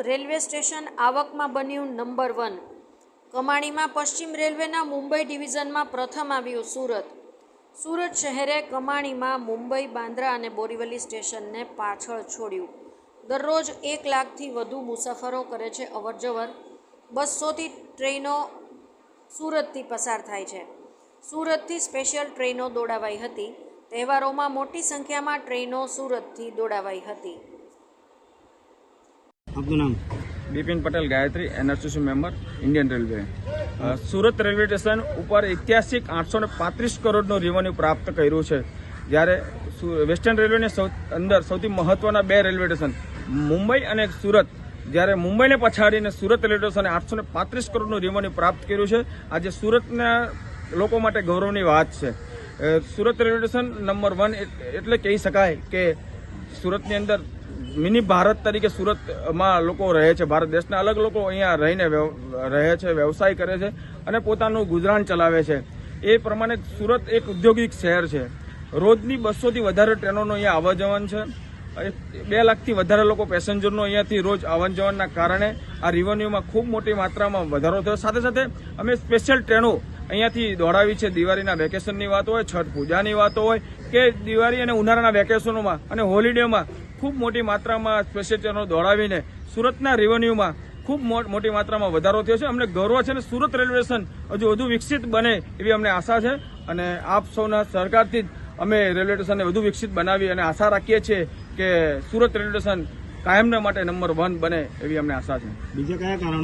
Railway station આવકમાં બન્યું number one. કમાણીમાં પશ્ચિમ રેલવેના મુંબઈ ડિવિઝનમાં પ્રથમ આવ્યું સુરત. સુરત શહેરે કમાણીમાં મુંબઈ, બાંદ્રા અને બોરીવલી સ્ટેશનને પાછળ છોડ્યું. દરરોજ એક લાખથી વધુ મુસાફરો કરે છે અવરજવર. બસોથી ટ્રેનો સુરતથી પસાર થાય છે. સુરતથી સ્પેશિયલ ટ્રેનો દોડાવાઈ હતી. તહેવારોમાં મોટી સંખ્યામાં ટ્રેનો સુરતથી દોડાવાઈ હતી. આપનું નામ? Bipin Patel Gayatri, NRCC member, Indian railway. Surat railway station ઉપર ઐતિહાસિક આઠસો ને પાંત્રીસ કરોડનું રેવન્યુ પ્રાપ્ત કર્યું છે. જ્યારે વેસ્ટર્ન રેલવેની સૌ, અંદર સૌથી મહત્વના બે રેલવે સ્ટેશન, મુંબઈ અને સુરત. જ્યારે મુંબઈને પછાડીને સુરત રેલવે સ્ટેશને આઠસો ને પાંત્રીસ કરોડનું રેવન્યુ પ્રાપ્ત કર્યું છે. આજે સુરતના લોકો માટે ગૌરવની વાત છે. Surat railway station number one એટલે કહી શકાય કે સુરતની અંદર મિની ભારત તરીકે સુરતમાં લોકો રહે છે. ભારત દેશના અલગ લોકો અહીંયા રહીને રહે છે, વ્યવસાય કરે છે અને પોતાનું ગુજરાન ચલાવે છે. એ પ્રમાણે સુરત એક ઔદ્યોગિક શહેર છે. રોજની બસોથી વધારે ટ્રેનોનું અહીંયા આવવા જવાનું છે બે લાખથી વધારે લોકો પેસેન્જરનો અહીંયાથી રોજ આવન જવાનના કારણે આ રિવન્યુમાં ખૂબ મોટી માત્રામાં વધારો થયો. સાથે સાથે અમે સ્પેશિયલ ટ્રેનો અહીંયાથી દોડાવી છે. દિવાળીના વેકેશનની વાત હોય, છઠ પૂજાની વાતો હોય કે દિવાળી અને ઉનાળાના વેકેશનોમાં અને હોલિડેમાં ખૂબ મોટી માત્રામાં સ્પેશિયલ ટ્રેનો દોડાવીને સુરતના રેવન્યુમાં ખૂબ મોટી માત્રામાં વધારો થયો છે. અમને ગૌરવ છે અને સુરત રેલવે સ્ટેશન હજુ વધુ વિકસિત બને એવી અમને આશા છે અને આપ સૌના સરકારથી જ અમે રેલવે સ્ટેશનને વધુ વિકસિત બનાવી અને આશા રાખીએ છીએ કે સુરત રેલવે સ્ટેશન કાયમના માટે નંબર વન બને એવી અમને આશા છે. બીજા કયા કારણો